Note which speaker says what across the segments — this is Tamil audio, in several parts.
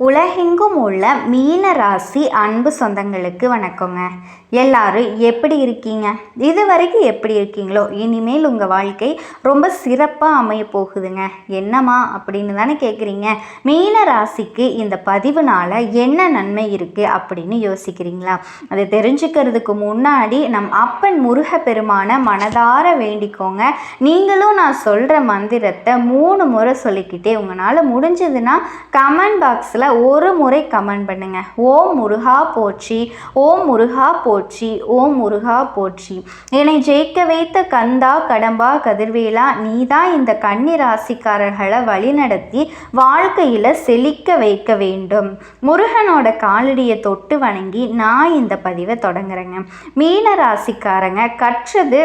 Speaker 1: உலகெங்கும் உள்ள மீன ராசி அன்பு சொந்தங்களுக்கு வணக்கங்க. எல்லாரும் எப்படி இருக்கீங்க? இது வரைக்கும் எப்படி இருக்கீங்களோ இனிமேல் உங்கள் வாழ்க்கை ரொம்ப சிறப்பாக அமைய போகுதுங்க. என்னம்மா அப்படின்னு தானே கேட்குறீங்க மீன ராசிக்கு இந்த பதிவுனால் என்ன நன்மை இருக்குது அப்படின்னு யோசிக்கிறீங்களா? அதை தெரிஞ்சுக்கிறதுக்கு முன்னாடி நம் அப்பன் முருக பெருமான மனதார வேண்டிக்கோங்க. நீங்களும் நான் சொல்கிற மந்திரத்தை மூணு முறை சொல்லிக்கிட்டே உங்களால் முடிஞ்சதுன்னா கமெண்ட் பாக்ஸில் ஒரு முறை கமெண்ட் பண்ணுங்க. ஓம் முருகா போற்றி ஓம் முருகா போற்றி ஓம் முருகா போற்றி. என்னை ஜெயிக்க வைத்த கந்தா கடம்பா கதிர்வேலா நீதான் இந்த கன்னி ராசிக்காரர்களை வழிநடத்தி வாழ்க்கையில் செழிக்க வைக்க வேண்டும். முருகனோட காலடியை தொட்டு வணங்கி நான் இந்த பதிவை தொடங்குறேங்க. மீன ராசிக்காரங்க கற்றது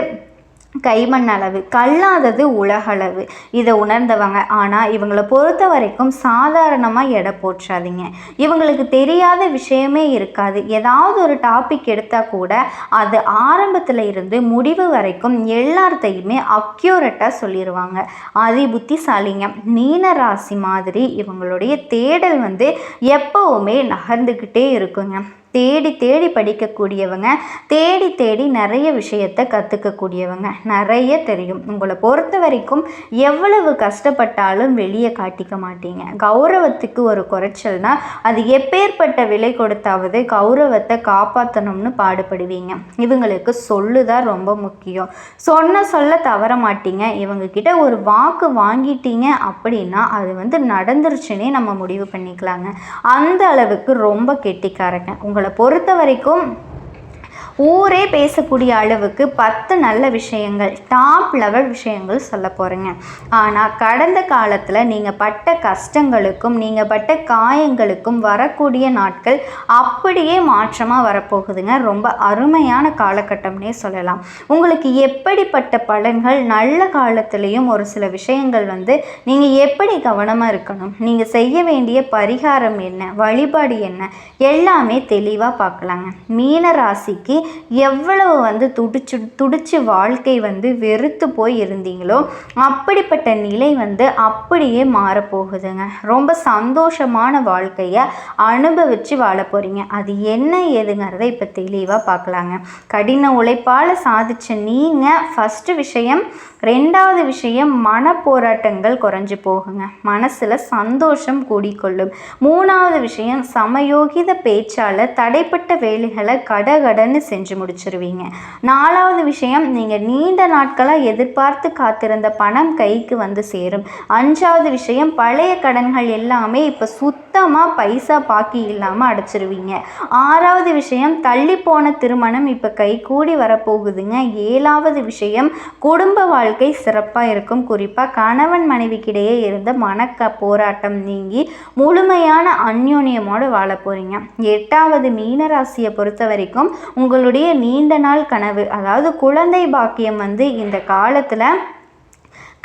Speaker 1: கைமண் அளவு கல்லாதது உலகளவு. இதை உணர்ந்தவங்க. ஆனால் இவங்களை பொறுத்த வரைக்கும் சாதாரணமாக எடை போற்றாதீங்க. இவங்களுக்கு தெரியாத விஷயமே இருக்காது. ஏதாவது ஒரு டாபிக் எடுத்தால் கூட அது ஆரம்பத்தில் இருந்து முடிவு வரைக்கும் எல்லாத்தையுமே அக்யூரட்டாக சொல்லிடுவாங்க அதி புத்திசாலிங்க மீன ராசி மாதிரி இவங்களுடைய தேடல் வந்து எப்போவுமே நகர்ந்துக்கிட்டே இருக்குங்க. தேடி தேடி படிக்கக்கூடியவங்க தேடி தேடி நிறைய விஷயத்தை கற்றுக்கக்கூடியவங்க நிறைய தெரியும். உங்களை பொறுத்த வரைக்கும் எவ்வளவு கஷ்டப்பட்டாலும் வெளியே காட்டிக்க மாட்டீங்க. கௌரவத்துக்கு ஒரு குறைச்சல்னா அது எப்பேற்பட்ட விலை கொடுத்தாவது கௌரவத்தை காப்பாற்றணும்னு பாடுபடுவீங்க. இவங்களுக்கு சொல்லுதான் ரொம்ப முக்கியம். சொன்ன சொல்ல தவற மாட்டீங்க. இவங்க கிட்ட ஒரு வாக்கு வாங்கிட்டீங்க அப்படின்னா அது வந்து நடந்துருச்சுன்னே நம்ம முடிவு பண்ணிக்கலாங்க. அந்த அளவுக்கு ரொம்ப கெட்டிக்காரங்க. உங்கள் பொறுத்த வரைக்கும் ஊரே பேசக்கூடிய அளவுக்கு பத்து நல்ல விஷயங்கள் டாப் லெவல் விஷயங்கள் சொல்ல போகிறேங்க ஆனால் கடந்த காலத்தில் நீங்கள் பட்ட கஷ்டங்களுக்கும் நீங்கள் பட்ட காயங்களுக்கும் வரக்கூடிய நாட்கள் அப்படியே மாற்றமாக வரப்போகுதுங்க. ரொம்ப அருமையான காலகட்டம்னே சொல்லலாம். உங்களுக்கு எப்படிப்பட்ட பலன்கள் நல்ல காலத்துலேயும் ஒரு சில விஷயங்கள் வந்து நீங்கள் எப்படி கவனமாக இருக்கணும்? நீங்கள் செய்ய வேண்டிய பரிகாரம் என்ன? வழிபாடு என்ன? எல்லாமே தெளிவாக பார்க்கலாங்க மீன ராசிக்கு எவ்வளவு வந்து துடிச்சு துடிச்சு வாழ்க்கை வந்து வெறுத்து போய் இருந்தீங்களோ அப்படிப்பட்ட நிலை வந்து அப்படியே மாறப்போகுதுங்க. ரொம்ப சந்தோஷமான வாழ்க்கையை அனுபவித்து வாழ போகிறீங்க அது என்ன ஏதுங்கிறத இப்போ தெளிவாக பார்க்கலாங்க கடின உழைப்பால் சாதிச்ச நீங்கள் ஃபஸ்ட்டு விஷயம் ரெண்டாவது விஷயம் மன போராட்டங்கள் குறைஞ்சு போகுங்க. மனசில் சந்தோஷம் கூடிக்கொள்ளும். மூணாவது விஷயம் சமயோகித பேச்சால் தடைப்பட்ட வேலைகளை கடகடன்னு செஞ்சு முடிச்சிருவீங்க. நாலாவது விஷயம் நீங்கள் நீண்ட நாட்களாக எதிர்பார்த்து காத்திருந்த பணம் கைக்கு வந்து சேரும். அஞ்சாவது விஷயம் பழைய கடன்கள் எல்லாமே இப்போ சுத்தமாக பைசா பாக்கி இல்லாமல் அடைச்சிருவீங்க. ஆறாவது விஷயம் தள்ளி போன திருமணம் இப்போ கை கூடி வரப்போகுதுங்க. ஏழாவது விஷயம் குடும்ப வாழ்க்கை சிறப்பாக இருக்கும். குறிப்பாக கணவன் மனைவிக்கிடையே இருந்த மனக்க போராட்டம் நீங்கி முழுமையான அந்யோன்யமோடு வாழ போகிறீங்க எட்டாவது மீனராசியை பொறுத்த வரைக்கும் உங்களுடைய நீண்ட நாள் கனவு அதாவது குழந்தை பாக்கியம் வந்து இந்த காலத்தில்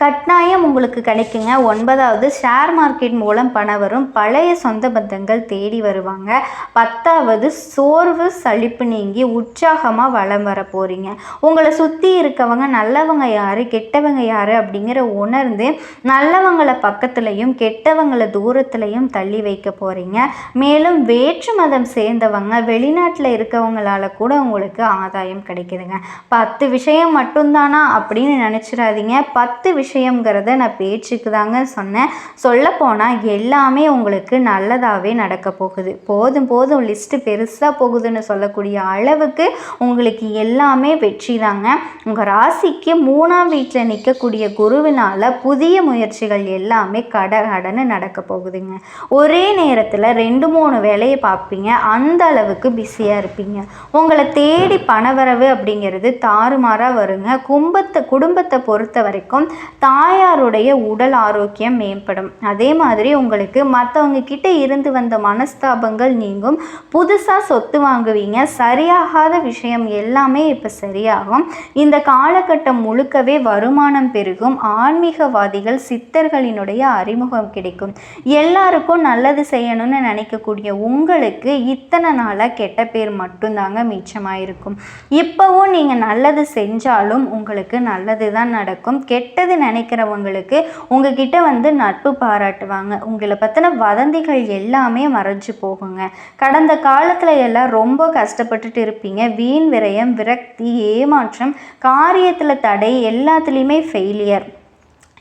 Speaker 1: கட்டாயம் உங்களுக்கு கிடைக்குங்க. ஒன்பதாவது ஷேர் மார்க்கெட் மூலம் பணம் வரும். பழைய சொந்த பந்தங்கள் தேடி வருவாங்க. பத்தாவது சோர்வு சலிப்பு நீங்கி உற்சாகமாக வளம் வர போகிறீங்க உங்களை சுற்றி இருக்கவங்க நல்லவங்க யார் கெட்டவங்க யார் அப்படிங்கிற உணர்ந்து நல்லவங்களை பக்கத்துலையும் கெட்டவங்களை தூரத்துலையும் தள்ளி வைக்க போகிறீங்க மேலும் வேற்று மதம் சேர்ந்தவங்க வெளிநாட்டில் இருக்கவங்களால கூட உங்களுக்கு ஆதாயம் கிடைக்குதுங்க. பத்து விஷயம் மட்டும்தானா அப்படின்னு நினச்சிடாதீங்க. பத்து விஷயம் விஷயங்கிறத நான் பேச்சுக்கு தாங்க சொன்னேன். சொல்லப்போனால் எல்லாமே உங்களுக்கு நல்லதாகவே நடக்க போகுது. போதும் போதும் லிஸ்ட்டு பெருசாக போகுதுன்னு சொல்லக்கூடிய அளவுக்கு உங்களுக்கு எல்லாமே வெற்றி தாங்க. உங்கள் ராசிக்கு மூணாம் வீட்டில் நிற்கக்கூடிய குருவினால் புதிய முயற்சிகள் எல்லாமே கட கடன்னு நடக்க போகுதுங்க. ஒரே நேரத்தில் ரெண்டு மூணு வேலையை பார்ப்பீங்க. அந்த அளவுக்கு பிஸியாக இருப்பீங்க. உங்களை தேடி பணவரவு அப்படிங்கிறது தாறுமாறாக வருங்க. கும்பத்தை குடும்பத்தை பொறுத்த வரைக்கும் தாயாருடைய உடல் ஆரோக்கியம் மேம்படும். அதே மாதிரி உங்களுக்கு மற்றவங்க கிட்ட இருந்து வந்த மனஸ்தாபங்கள் நீங்கும். புதுசாக சொத்து வாங்குவீங்க. சரியாகாத விஷயம் எல்லாமே இப்போ சரியாகும். இந்த காலகட்டம் முழுக்கவே வருமானம் பெருகும். ஆன்மீகவாதிகள் சித்தர்களினுடைய அறிமுகம் கிடைக்கும். எல்லாருக்கும் நல்லது செய்யணும்னு நினைக்கக்கூடிய உங்களுக்கு இத்தனை நாளாக கெட்ட பேர் மட்டும்தாங்க மிச்சமாயிருக்கும். இப்போவும் நீங்கள் நல்லது செஞ்சாலும் உங்களுக்கு நல்லது தான் நடக்கும். கெட்டது நினை நினைக்கிறவங்களுக்கு உங்ககிட்ட வந்து நட்பு பாராட்டுவாங்க. உங்களை பற்றின வதந்திகள் எல்லாமே மறைஞ்சு போகுங்க. கடந்த காலத்தில் எல்லாம் ரொம்ப கஷ்டப்பட்டுட்டு இருப்பீங்க. வீண் விரயம் விரக்தி ஏமாற்றம் காரியத்தில் தடை எல்லாத்துலேயுமே ஃபெயிலியர்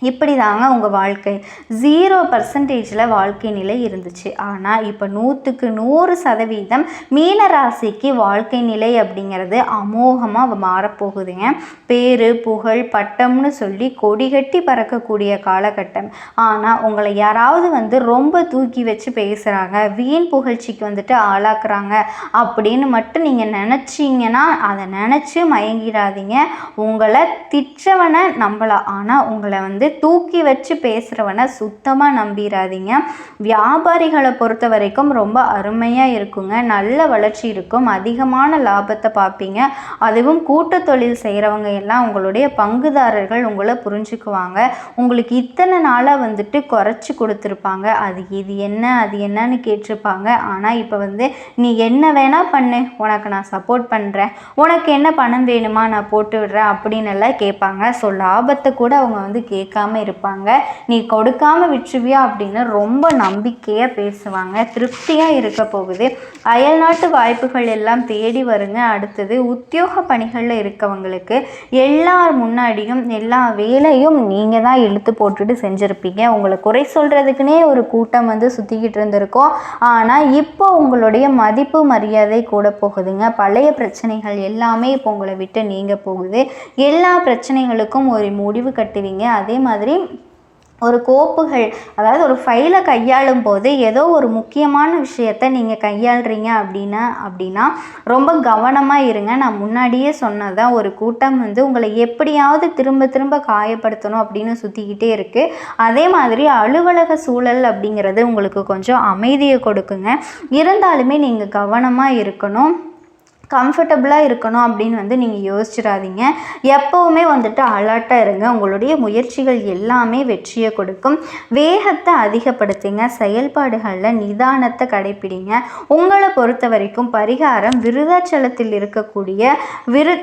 Speaker 1: இப்படி தாங்க உங்கள் வாழ்க்கை. ஜீரோ பர்சன்டேஜில் வாழ்க்கை நிலை இருந்துச்சு. ஆனால் இப்போ நூற்றுக்கு நூறு சதவீதம் மீனராசிக்கு வாழ்க்கை நிலை அப்படிங்கிறது அமோகமாக மாறப்போகுதுங்க. பேர் புகழ் பட்டம்னு சொல்லி கொடி கட்டி பறக்கக்கூடிய காலகட்டம். ஆனால் உங்களை யாராவது வந்து ரொம்ப தூக்கி வச்சு பேசுகிறாங்க வீண் புகழ்ச்சிக்கு வந்துட்டு ஆளாக்குறாங்க அப்படின்னு மட்டும் நீங்கள் நினச்சிங்கன்னா அதை நினச்சி மயங்கிடாதீங்க. உங்களை திட்டவனை நம்பலாம். ஆனால் உங்களை வந்து தூக்கி வச்சு பேசுகிறவனை சுத்தமாக நம்பிடாதீங்க வியாபாரிகளை பொறுத்த வரைக்கும் ரொம்ப அருமையாக இருக்குங்க. நல்ல வளர்ச்சி இருக்கும். அதிகமான லாபத்தை பார்ப்பீங்க. அதுவும் கூட்டு தொழில் செய்கிறவங்க எல்லாம் உங்களுடைய பங்குதாரர்கள் உங்களை புரிஞ்சுக்குவாங்க. உங்களுக்கு இத்தனை நாளாக வந்துட்டு குறைச்சி கொடுத்துருப்பாங்க. அது இது என்ன அது என்னன்னு கேட்டிருப்பாங்க. ஆனால் இப்போ வந்து நீ என்ன வேணால் பண்ணு. உனக்கு நான் சப்போர்ட் பண்ணுறேன் உனக்கு என்ன பணம் வேணுமா நான் போட்டு விடுறேன் அப்படின்னு எல்லாம் கேட்பாங்க. ஸோ லாபத்தை கூட அவங்க வந்து கேட்காம கொடுக்காம இருப்பாங்க. நீ கொடுக்காம விட்டுருவியா அப்படின்னு ரொம்ப நம்பிக்கையாக பேசுவாங்க. திருப்தியாக இருக்க போகுது. அயல்நாட்டு வாய்ப்புகள் எல்லாம் தேடி வருங்க. அடுத்தது உத்தியோக பணிகளில் இருக்கவங்களுக்கு எல்லார் முன்னாடியும் எல்லா வேலையும் நீங்கள் தான் இழுத்து போட்டுட்டு செஞ்சுருப்பீங்க. உங்களை குறை சொல்கிறதுக்குனே ஒரு கூட்டம் வந்து சுற்றிக்கிட்டு இருந்திருக்கோம். ஆனால் இப்போ உங்களுடைய மதிப்பு மரியாதை கூட போகுதுங்க. பழைய பிரச்சனைகள் எல்லாமே இப்போ உங்களை விட்டு நீங்க போகுது. எல்லா பிரச்சனைகளுக்கும் ஒரு முடிவு கட்டுவீங்க. அதே மாதிரி ஒரு கோப்புகள் அதாவது ஒரு ஃபைலை கையாளும் போது ஏதோ ஒரு முக்கியமான விஷயத்த நீங்கள் கையாளுறீங்க அப்படின்னா அப்படின்னா ரொம்ப கவனமாக இருங்க. நான் முன்னாடியே சொன்னதான் ஒரு கூட்டம் வந்து உங்களை எப்படியாவது திரும்ப திரும்ப காயப்படுத்தணும் அப்படின்னு சுற்றிக்கிட்டே இருக்குது அதே மாதிரி அலுவலக சூழல் அப்படிங்கிறது உங்களுக்கு கொஞ்சம் அமைதியை கொடுக்குங்க. இருந்தாலுமே நீங்கள் கவனமாக இருக்கணும். கம்ஃபர்டபுளாக இருக்கணும் அப்படின்னு வந்து நீங்கள் யோசிச்சிடாதீங்க. எப்போவுமே வந்துட்டு அலர்ட்டாக இருங்க. உங்களுடைய முயற்சிகள் எல்லாமே வெற்றியை கொடுக்கும். வேகத்தை அதிகப்படுத்துங்க. செயல்பாடுகளில் நிதானத்தை கடைப்பிடிங்க. உங்களை பொறுத்த வரைக்கும் பரிகாரம் விருதாச்சலத்தில் இருக்கக்கூடிய விரு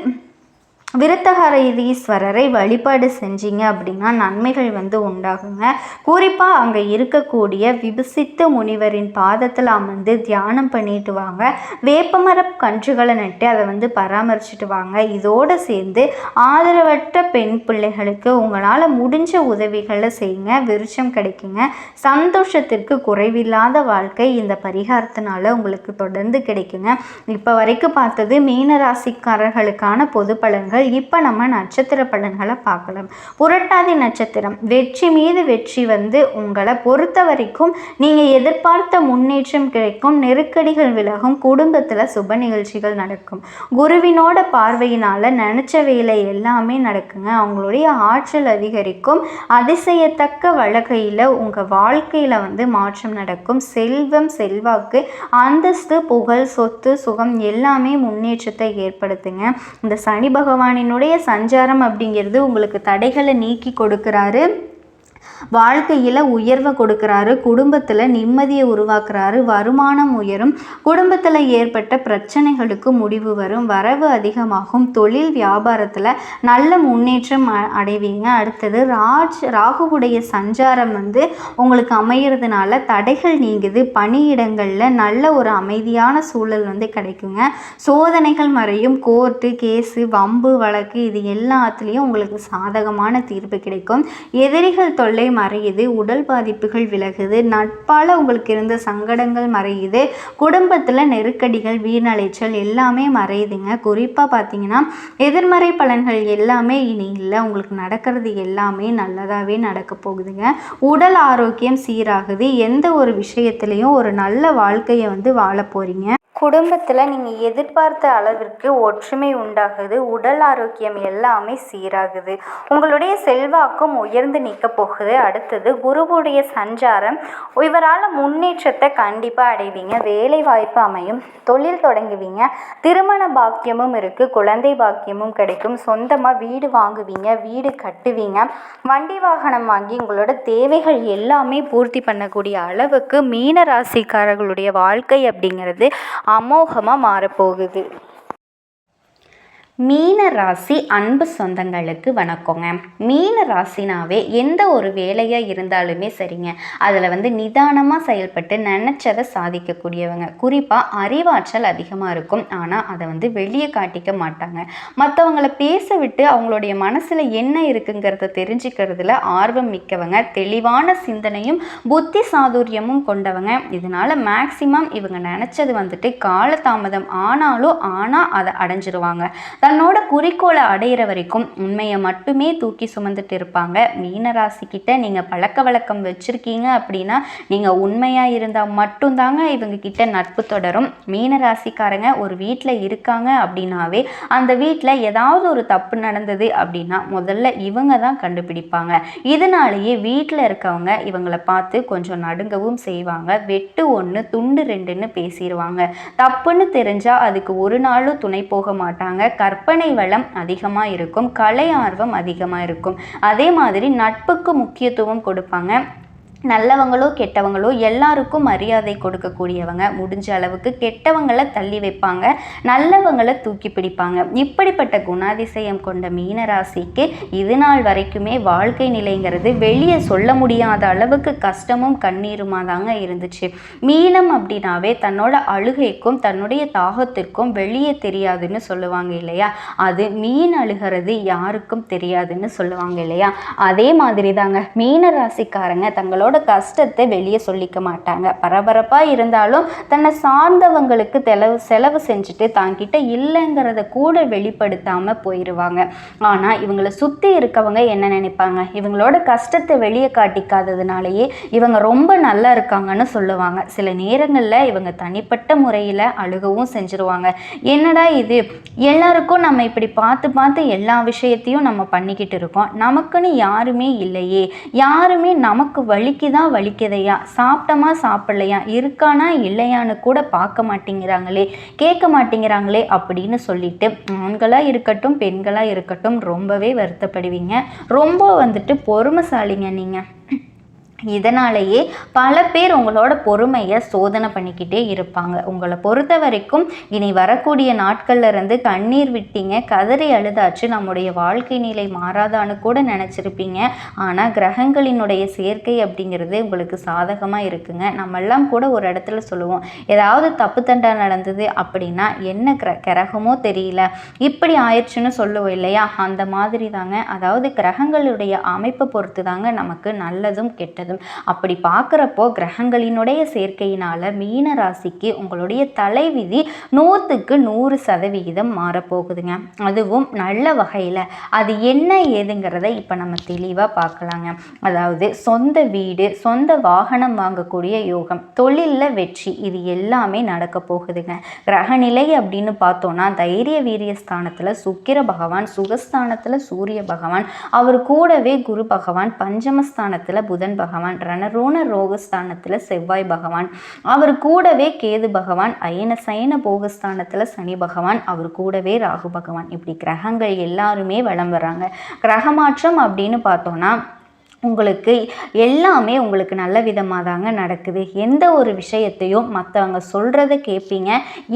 Speaker 1: விருத்தகரீஸ்வரரை வழிபாடு செஞ்சீங்க அப்படின்னா நன்மைகள் வந்து உண்டாகுங்க. குறிப்பாக அங்கே இருக்கக்கூடிய விபசித்த முனிவரின் பாதத்தில் அமர்ந்து தியானம் பண்ணிட்டு வாங்க. வேப்பமர கன்றுகளை நட்டு அதை வந்து பராமரிச்சுட்டு வாங்க. இதோடு சேர்ந்து ஆதரவற்ற பெண் பிள்ளைகளுக்கு உங்களால் முடிஞ்ச உதவிகளை செய்யுங்க. விருச்சம் கிடைக்குங்க. சந்தோஷத்திற்கு குறைவில்லாத வாழ்க்கை இந்த பரிகாரத்தினால உங்களுக்கு தொடர்ந்து கிடைக்குங்க. இப்போ வரைக்கும் பார்த்தது மீனராசிக்காரர்களுக்கான பொது பலன்கள் இப்போ நம்ம நட்சத்திர பலன்களை பார்க்கலாம். புரட்டாதி நட்சத்திரம். வெற்றி மீது வெற்றி வந்து உங்களை பொறுத்த வரைக்கும் நீங்கள் எதிர்பார்த்த முன்னேற்றம் கிடைக்கும். நெருக்கடிகள் விலகும். குடும்பத்தில் சுப நிகழ்ச்சிகள் நடக்கும். குருவினோட பார்வையினால் நினச்ச வேலை எல்லாமே நடக்குங்க. அவங்களுடைய ஆற்றல் அதிகரிக்கும். அதிசயத்தக்க வழக்கையில் உங்கள் வாழ்க்கையில் வந்து மாற்றம் நடக்கும். செல்வம் செல்வாக்கு அந்தஸ்து புகழ் சொத்து சுகம் எல்லாமே முன்னேற்றத்தை ஏற்படுத்துங்க. இந்த சனி பகவான் பகவானினுடைய சஞ்சாரம் அப்படிங்கிறது உங்களுக்கு தடைகளை நீக்கி கொடுக்குறாரு. வாழ்க்கையில் உயர்வை கொடுக்குறாரு குடும்பத்தில் நிம்மதியை உருவாக்குறாரு வருமானம் உயரும் குடும்பத்தில் ஏற்பட்ட பிரச்சனைகளுக்கு முடிவு வரும் வரவு அதிகமாகும் தொழில் வியாபாரத்தில் நல்ல முன்னேற்றம் அடைவீங்க. அடுத்தது ராஜ் ராகுவுடைய சஞ்சாரம் வந்து உங்களுக்கு அமைகிறதுனால தடைகள் நீங்குது பணியிடங்களில் நல்ல ஒரு அமைதியான சூழல் வந்து கிடைக்குங்க. சோதனைகள் மறையும் கோர்ட்டு கேஸு வம்பு வழக்கு இது எல்லாத்துலேயும் உங்களுக்கு சாதகமான தீர்ப்பு கிடைக்கும். எதிரிகள் தொல்லை மறையுது உடல் பாதிப்புகள் விலகுது நட்பால் உங்களுக்கு இருந்த சங்கடங்கள் மறையுது குடும்பத்தில் நெருக்கடிகள் வீணலைச்சல் எல்லாமே மறையுதுங்க. குறிப்பாக பார்த்தீங்கன்னா எதிர்மறை பலன்கள் எல்லாமே இனி இல்லை உங்களுக்கு நடக்கிறது எல்லாமே நல்லதாகவே நடக்க போகுதுங்க. உடல் ஆரோக்கியம் சீராகுது எந்த ஒரு விஷயத்துலையும் ஒரு நல்ல வாழ்க்கையை வந்து வாழ போகிறீங்க குடும்பத்தில் நீங்கள் எதிர்பார்த்த அளவிற்கு ஒற்றுமை உண்டாகுது உடல் ஆரோக்கியம் எல்லாமே சீராகுது. உங்களுடைய செல்வாக்கும் உயர்ந்து நிற்க போகுது. அடுத்தது குருவுடைய சஞ்சாரம். இவரால் முன்னேற்றத்தை கண்டிப்பாக அடைவீங்க. வேலை வாய்ப்பு அமையும். தொழில் தொடங்குவீங்க. திருமண பாக்கியமும் இருக்குது குழந்தை பாக்கியமும் கிடைக்கும். சொந்தமாக வீடு வாங்குவீங்க. வீடு கட்டுவீங்க. வண்டி வாகனம் வாங்கி உங்களோட தேவைகள் எல்லாமே பூர்த்தி பண்ணக்கூடிய அளவுக்கு மீன ராசிக்காரர்களுடைய வாழ்க்கை அப்படிங்கிறது அமோகமாக மாறப்போகுது. மீன ராசி அன்பு சொந்தங்களுக்கு வணக்கங்க. மீன ராசினாவே எந்த ஒரு வேலையாக இருந்தாலுமே சரிங்க. அதில் வந்து நிதானமாக செயல்பட்டு நினச்சதை சாதிக்கக்கூடியவங்க. குறிப்பாக அறிவாற்றல் அதிகமாக இருக்கும். ஆனால் அதை வந்து வெளியே காட்டிக்க மாட்டாங்க. மற்றவங்களை பேச விட்டு அவங்களுடைய மனசில் என்ன இருக்குங்கிறத தெரிஞ்சுக்கிறதுல ஆர்வம் மிக்கவங்க தெளிவான சிந்தனையும் புத்தி சாதுரியமும் கொண்டவங்க. இதனால் மேக்சிமம் இவங்க நினச்சது வந்துட்டு காலதாமதம் ஆனாலும் ஆனால் அதை அடைஞ்சிருவாங்க. தன்னோட குறிக்கோளை அடையிற வரைக்கும் உண்மையை மட்டுமே தூக்கி சுமந்துட்டு இருப்பாங்க. மீனராசிக்கிட்ட நீங்கள் பழக்க வழக்கம் வச்சுருக்கீங்க அப்படின்னா நீங்கள் உண்மையாக இருந்தால் மட்டும்தாங்க இவங்க கிட்ட நட்பு தொடரும். மீனராசிக்காரங்க ஒரு வீட்டில் இருக்காங்க அப்படின்னாவே அந்த வீட்டில் ஏதாவது ஒரு தப்பு நடந்தது அப்படின்னா முதல்ல இவங்க தான் கண்டுபிடிப்பாங்க. இதனாலேயே வீட்டில் இருக்கவங்க இவங்களை பார்த்து கொஞ்சம் நடுங்கவும் செய்வாங்க. வெட்டு ஒன்று துண்டு ரெண்டுன்னு பேசிடுவாங்க தப்புன்னு தெரிஞ்சால் அதுக்கு ஒரு நாளும் துணை போக மாட்டாங்க. கற்ப கற்பனை வளம் அதிகமாக இருக்கும் கலை ஆர்வம் அதிகமாக இருக்கும். அதே மாதிரி நட்புக்கு முக்கியத்துவம் கொடுப்பாங்க. நல்லவங்களோ கெட்டவங்களோ எல்லாருக்கும் மரியாதை கொடுக்கக்கூடியவங்க. முடிஞ்ச அளவுக்கு கெட்டவங்களை தள்ளி வைப்பாங்க. நல்லவங்களை தூக்கி பிடிப்பாங்க. இப்படிப்பட்ட குணாதிசயம் கொண்ட மீனராசிக்கு இது நாள் வரைக்குமே வாழ்க்கை நிலைங்கிறது வெளியே சொல்ல முடியாத அளவுக்கு கஷ்டமும் கண்ணீருமா தாங்க இருந்துச்சு. மீனம் அப்படின்னாவே தன்னோட அழுகைக்கும் தன்னுடைய தாகத்திற்கும் வெளியே தெரியாதுன்னு சொல்லுவாங்க இல்லையா? அது மீன் அழுகிறது யாருக்கும் தெரியாதுன்னு சொல்லுவாங்க இல்லையா? அதே மாதிரி தாங்க மீனராசிக்காரங்க தங்களோட தன்னோட கஷ்டத்தை வெளியே சொல்லிக்க மாட்டாங்க. பரபரப்பாக இருந்தாலும் தன்னை சார்ந்தவங்களுக்கு தெலவு செலவு செஞ்சுட்டு தாங்கிட்ட இல்லைங்கிறத கூட வெளிப்படுத்தாமல் போயிடுவாங்க ஆனால் இவங்களை சுற்றி இருக்கவங்க என்ன நினைப்பாங்க? இவங்களோட கஷ்டத்தை வெளியே காட்டிக்காததுனாலேயே இவங்க ரொம்ப நல்லா இருக்காங்கன்னு சொல்லுவாங்க. சில நேரங்களில் இவங்க தனிப்பட்ட முறையில் அழுகவும் செஞ்சுருவாங்க. என்னடா இது? எல்லாருக்கும் நம்ம இப்படி பார்த்து பார்த்து எல்லா விஷயத்தையும் நம்ம பண்ணிக்கிட்டு இருக்கோம். நமக்குன்னு யாருமே இல்லையே. யாருமே நமக்கு வழி வலிக்குதா வலிக்குதையா சாப்பிட்டமா சாப்பிடலையா? இருக்கானா இல்லையான்னு கூட பார்க்க மாட்டேங்கிறாங்களே. கேட்க மாட்டேங்கிறாங்களே அப்படின்னு சொல்லிட்டு ஆண்களாக இருக்கட்டும் பெண்களாக இருக்கட்டும் ரொம்பவே வருத்தப்படுவீங்க. ரொம்ப வந்துட்டு பொறுமைசாலிங்க நீங்கள் இதனாலேயே பல பேர் உங்களோட பொறுமையை சோதனை பண்ணிக்கிட்டே இருப்பாங்க. உங்களை பொறுத்த வரைக்கும் இனி வரக்கூடிய நாட்கள்ல இருந்து கண்ணீர் விட்டீங்க கதறி அழுதாச்சு நம்முடைய வாழ்க்கை நிலை மாறாதான்னு கூட நினச்சிருப்பீங்க. ஆனால் கிரகங்களினுடைய சேர்க்கை அப்படிங்கிறது உங்களுக்கு சாதகமாக இருக்குங்க. நம்மெல்லாம் கூட ஒரு இடத்துல சொல்லுவோம் ஏதாவது தப்பு தண்டா நடந்தது அப்படின்னா என்ன கிர கிரகமோ தெரியல. இப்படி ஆயிடுச்சுன்னு சொல்லுவோம் இல்லையா? அந்த மாதிரி தாங்க அதாவது கிரகங்களுடைய அமைப்பை பொறுத்து தாங்க நமக்கு நல்லதும் கெட்டதும் நல்லதும் அப்படி பார்க்குறப்போ கிரகங்களினுடைய சேர்க்கையினால் மீன ராசிக்கு உங்களுடைய தலைவிதி நூற்றுக்கு நூறு சதவிகிதம் மாறப்போகுதுங்க. அதுவும் நல்ல வகையில். அது என்ன ஏதுங்கிறத இப்போ நம்ம தெளிவாக பார்க்கலாங்க. அதாவது சொந்த வீடு சொந்த வாகனம் வாங்கக்கூடிய யோகம் தொழிலில் வெற்றி இது எல்லாமே நடக்க போகுதுங்க. கிரகநிலை அப்படின்னு பார்த்தோன்னா தைரிய வீரிய ஸ்தானத்தில் சுக்கிர பகவான் சுகஸ்தானத்தில் சூரிய பகவான் அவர் கூடவே குரு பகவான் பஞ்சமஸ்தானத்தில் புதன் பகவான் பகவான். ரணரோண ரோகஸ்தானத்தில் செவ்வாய் பகவான். அவர் கூடவே கேது பகவான் அயன சயன போகஸ்தானத்தில் சனி பகவான் அவர் கூடவே ராகு பகவான். இப்படி கிரகங்கள் எல்லாருமே வளம் வர்றாங்க. கிரகமாற்றம் அப்படின்னு பார்த்தோன்னா உங்களுக்கு எல்லாமே உங்களுக்கு நல்ல விதமாக தாங்க நடக்குது. எந்த ஒரு விஷயத்தையும் மற்றவங்க சொல்கிறத கேட்பீங்க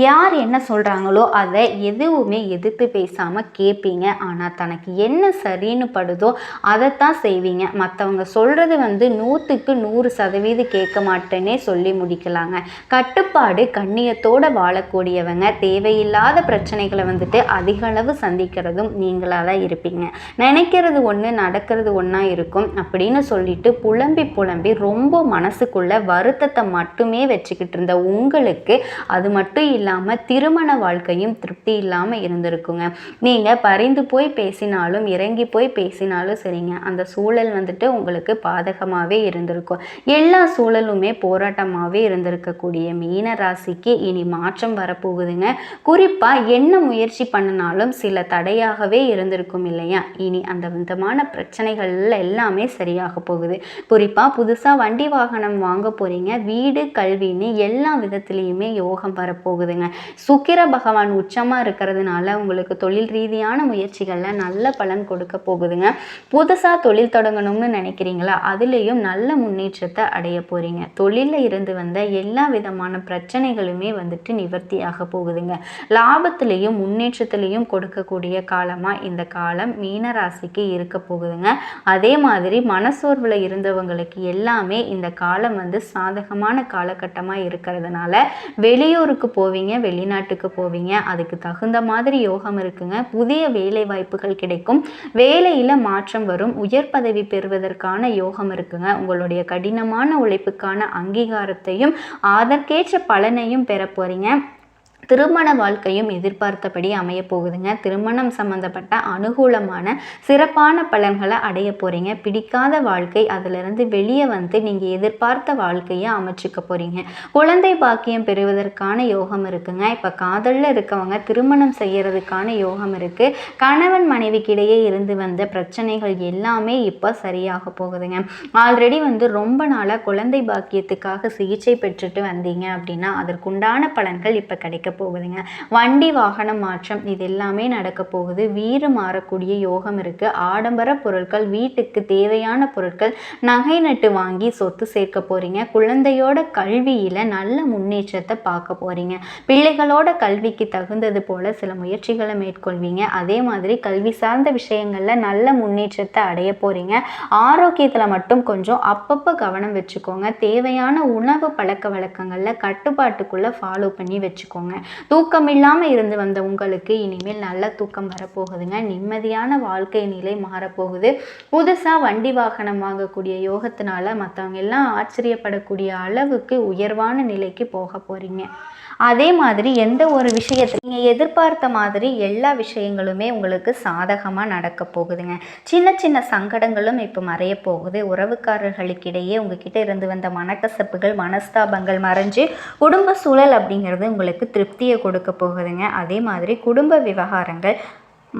Speaker 1: யார் என்ன சொல்கிறாங்களோ அதை எதுவுமே எதிர்த்து பேசாமல் கேட்பீங்க ஆனால் தனக்கு என்ன சரின்னு படுதோ அதைத்தான் செய்வீங்க. மற்றவங்க சொல்கிறது வந்து நூற்றுக்கு நூறு சதவீதம் கேட்க மாட்டேன்னே சொல்லி முடிக்கலாங்க. கட்டுப்பாடு கண்ணியத்தோடு வாழக்கூடியவங்க தேவையில்லாத பிரச்சனைகளை வந்துட்டு அதிகளவு சந்திக்கிறதும் நீங்களாக தான் இருப்பீங்க. நினைக்கிறது ஒன்று நடக்கிறது ஒன்றா இருக்கும். அப்படின்னு சொல்லிட்டு புலம்பி புலம்பி ரொம்ப மனசுக்குள்ள வருத்தத்தை மட்டுமே வச்சுக்கிட்டு இருந்த உங்களுக்கு அது மட்டும் இல்லாமல் திருமண வாழ்க்கையும் திருப்தி இல்லாமல் இருந்திருக்குங்க. நீங்கள் பறிந்து போய் பேசினாலும் இறங்கி போய் பேசினாலும் சரிங்க. அந்த சூழல் வந்துட்டு உங்களுக்கு பாதகமாகவே இருந்திருக்கும். எல்லா சூழலுமே போராட்டமாகவே இருந்திருக்கக்கூடிய மீன ராசிக்கு இனி மாற்றம் வரப்போகுதுங்க. குறிப்பாக என்ன முயற்சி பண்ணினாலும் சில தடையாகவே இருந்திருக்கும் இல்லையா? இனி அந்த விதமான பிரச்சனைகள் எல்லாமே சரி சரியாக போகுது. குறிப்பாக புதுசாக வண்டி வாகனம் வாங்க போகிறீங்க வீடு கல்வின்னு எல்லா விதத்துலேயுமே யோகம் வரப்போகுதுங்க. சுக்கிர பகவான் உச்சமாக இருக்கிறதுனால உங்களுக்கு தொழில் ரீதியான முயற்சிகளில் நல்ல பலன் கொடுக்க போகுதுங்க. புதுசாக தொழில் தொடங்கணும்னு நினைக்கிறீங்களா? அதுலேயும் நல்ல முன்னேற்றத்தை அடைய போகிறீங்க தொழிலில் இருந்து வந்த எல்லா விதமான பிரச்சனைகளுமே வந்துட்டு நிவர்த்தியாக போகுதுங்க. லாபத்திலையும் முன்னேற்றத்திலையும் கொடுக்கக்கூடிய காலமாக இந்த காலம் மீனராசிக்கு இருக்க போகுதுங்க. அதே மாதிரி மனசோர்வில் இருந்தவங்களுக்கு எல்லாமே இந்த காலம் வந்து சாதகமான காலகட்டமாக இருக்கிறதுனால வெளியூருக்கு போவீங்க வெளிநாட்டுக்கு போவீங்க. அதுக்கு தகுந்த மாதிரி யோகம் இருக்குங்க. புதிய வேலை வாய்ப்புகள் கிடைக்கும். வேலையில் மாற்றம் வரும். உயர் பதவி பெறுவதற்கான யோகம் இருக்குங்க. உங்களுடைய கடினமான உழைப்புக்கான அங்கீகாரத்தையும் அதற்கேற்ற பலனையும் பெற போகிறீங்க திருமண வாழ்க்கையும் எதிர்பார்த்தபடி அமைய போகுதுங்க. திருமணம் சம்மந்தப்பட்ட அனுகூலமான சிறப்பான பலன்களை அடைய போகிறீங்க பிடிக்காத வாழ்க்கை அதிலிருந்து வெளியே வந்து நீங்கள் எதிர்பார்த்த வாழ்க்கையை அமைச்சிக்க போகிறீங்க குழந்தை பாக்கியம் பெறுவதற்கான யோகம் இருக்குங்க. இப்போ காதலில் இருக்கவங்க திருமணம் செய்யறதுக்கான யோகம் இருக்குது கணவன் மனைவிக்கிடையே இருந்து வந்த பிரச்சனைகள் எல்லாமே இப்போ சரியாக போகுதுங்க. ஆல்ரெடி வந்து ரொம்ப நாளாக குழந்தை பாக்கியத்துக்காக சிகிச்சை பெற்றுட்டு வந்தீங்க அப்படின்னா அதற்குண்டான பலன்கள் இப்போ கிடைக்க போகுதுங்க. வண்டி வாகனம் மாற்றம் இது எல்லாமே நடக்க போகுது. வீடு மாறக்கூடிய யோகம் இருக்குது ஆடம்பர பொருட்கள் வீட்டுக்கு தேவையான பொருட்கள் நகை நட்டு வாங்கி சொத்து சேர்க்க போகிறீங்க குழந்தையோட கல்வியில் நல்ல முன்னேற்றத்தை பார்க்க போகிறீங்க பிள்ளைகளோட கல்விக்கு தகுந்தது போல் சில முயற்சிகளை மேற்கொள்வீங்க. அதே மாதிரி கல்வி சார்ந்த விஷயங்களில் நல்ல முன்னேற்றத்தை அடைய போகிறீங்க ஆரோக்கியத்தில் மட்டும் கொஞ்சம் அப்பப்போ கவனம் வச்சுக்கோங்க. தேவையான உணவு பழக்க வழக்கங்களில் கட்டுப்பாட்டுக்குள்ளே ஃபாலோ பண்ணி வச்சுக்கோங்க. தூக்கம் இல்லாமல் இருந்து வந்த உங்களுக்கு இனிமேல் நல்ல தூக்கம் வரப்போகுதுங்க. நிம்மதியான வாழ்க்கை நிலை மாறப்போகுது. புதுசாக வண்டி வாகனம் வாங்கக்கூடிய யோகத்தினால மற்றவங்க எல்லாம் ஆச்சரியப்படக்கூடிய அளவுக்கு உயர்வான நிலைக்கு போக போகிறீங்க அதே மாதிரி எந்த ஒரு விஷயத்தை நீங்கள் எதிர்பார்த்த மாதிரி எல்லா விஷயங்களுமே உங்களுக்கு சாதகமாக நடக்க போகுதுங்க. சின்ன சின்ன சங்கடங்களும் இப்போ மறைய போகுது. உறவுக்காரர்களுக்கிடையே உங்ககிட்ட இருந்து வந்த மனக்கசப்புகள் மனஸ்தாபங்கள் மறைஞ்சு குடும்ப சூழல் அப்படிங்கிறது உங்களுக்கு திருப்தியை கொடுக்க போகுதுங்க. அதே மாதிரி குடும்ப விவகாரங்கள்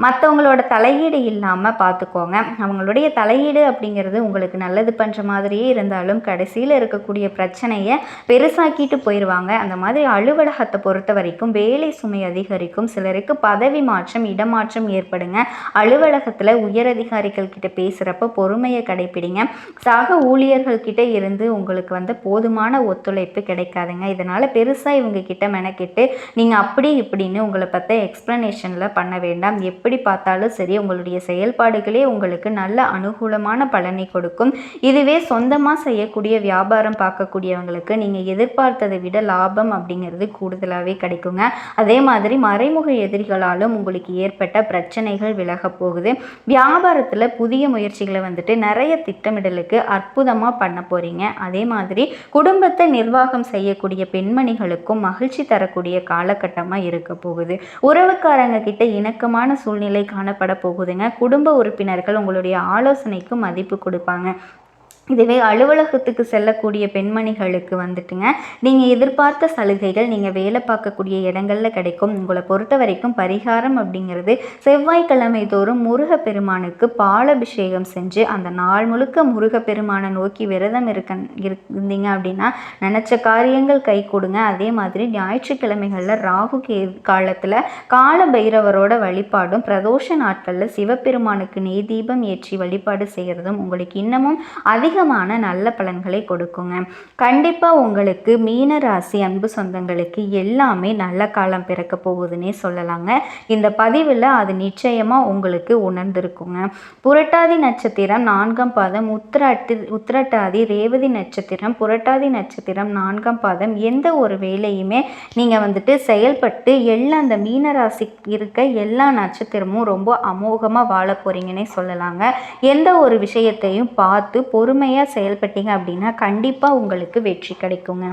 Speaker 1: மற்றவங்களோட தலையீடு இல்லாமல் பார்த்துக்கோங்க அவங்களுடைய தலையீடு அப்படிங்கிறது உங்களுக்கு நல்லது பண்ணுற மாதிரியே இருந்தாலும் கடைசியில் இருக்கக்கூடிய பிரச்சனையை பெருசாக்கிட்டு போயிடுவாங்க அந்த மாதிரி அலுவலகத்தை பொறுத்த வரைக்கும் வேலை சுமை அதிகரிக்கும். சிலருக்கு பதவி மாற்றம் இடமாற்றம் ஏற்படுங்க. அலுவலகத்தில் உயரதிகாரிகள் கிட்ட பேசுகிறப்ப பொறுமையை கடைப்பிடிங்க. சக ஊழியர்கள் கிட்ட இருந்து உங்களுக்கு வந்து போதுமான ஒத்துழைப்பு கிடைக்காதுங்க. இதனால் பெருசாக இவங்க கிட்ட மெனக்கிட்டு நீங்கள் அப்படி இப்படின்னு உங்களை பற்றி எக்ஸ்ப்ளனேஷனில் பண்ண வேண்டாம். எப் எப்படி பார்த்தாலும் சரி உங்களுடைய செயல்பாடுகளே உங்களுக்கு நல்ல அனுகூலமான பலனை கொடுக்கும். இதுவே சொந்தமாக செய்யக்கூடிய வியாபாரம் பார்க்கக்கூடியவங்களுக்கு நீங்கள் எதிர்பார்த்ததை விட லாபம் அப்படிங்கிறது கூடுதலாகவே கிடைக்குங்க. அதே மாதிரி மறைமுக எதிரிகளாலும் உங்களுக்கு ஏற்பட்ட பிரச்சனைகள் விலக போகுது. வியாபாரத்தில் புதிய முயற்சிகளை வந்துட்டு நிறைய திட்டமிடலுக்கு அற்புதமாக பண்ண போகிறீங்க அதே மாதிரி குடும்பத்தை நிர்வாகம் செய்யக்கூடிய பெண்மணிகளுக்கும் மகிழ்ச்சி தரக்கூடிய காலகட்டமாக இருக்க போகுது. உறவுக்காரங்க கிட்ட இணக்கமான சூழ் சூழ்நிலை காணப்பட போகுதுங்க. குடும்ப உறுப்பினர்கள் உங்களுடைய ஆலோசனைக்கு மதிப்பு கொடுப்பாங்க. இதுவே அலுவலகத்துக்கு செல்லக்கூடிய பெண்மணிகளுக்கு வந்துட்டுங்க. நீங்கள் எதிர்பார்த்த சலுகைகள் நீங்கள் வேலை பார்க்கக்கூடிய இடங்களில் கிடைக்கும். உங்களை பொறுத்த வரைக்கும் பரிகாரம் அப்படிங்கிறது செவ்வாய்க்கிழமை தோறும் முருகப்பெருமானுக்கு பாலபிஷேகம் செஞ்சு அந்த நாள் முழுக்க முருகப்பெருமானை நோக்கி விரதம் இருக்க இருந்தீங்க அப்படின்னா நினச்ச காரியங்கள் கை கொடுங்க. அதே மாதிரி ஞாயிற்றுக்கிழமைகளில் ராகு கே காலத்தில் கால பைரவரோட வழிபாடும் பிரதோஷ நாட்களில் சிவபெருமானுக்கு நெய் தீபம் ஏற்றி வழிபாடு செய்கிறதும் உங்களுக்கு இன்னமும் அதிக அதிகமான நல்ல பலன்களை கொடுக்குங்க. கண்டிப்பாக உங்களுக்கு மீன ராசி அன்பு சொந்தங்களுக்கு எல்லாமே நல்ல காலம் பிறக்க போகுதுன்னே சொல்லலாங்க. இந்த பதிவில் அது நிச்சயமாக உங்களுக்கு உணர்ந்திருக்குங்க. புரட்டாதி நட்சத்திரம் நான்காம் பாதம் உத்திராட்டி உத்திரட்டாதி ரேவதி நட்சத்திரம் புரட்டாதி நட்சத்திரம் நான்காம் பாதம் எந்த ஒரு வேலையுமே நீங்கள் வந்துட்டு செயல்பட்டு எல்லா அந்த மீன ராசி இருக்க எல்லா நட்சத்திரமும் ரொம்ப அமோகமாக வாழ போகிறீங்கன்னே சொல்லலாங்க. எந்த ஒரு விஷயத்தையும் பார்த்து பொறுமை பொறுமையாக செயல்பட்டீங்க அப்படின்னா கண்டிப்பாக உங்களுக்கு வெற்றி கிடைக்குங்க.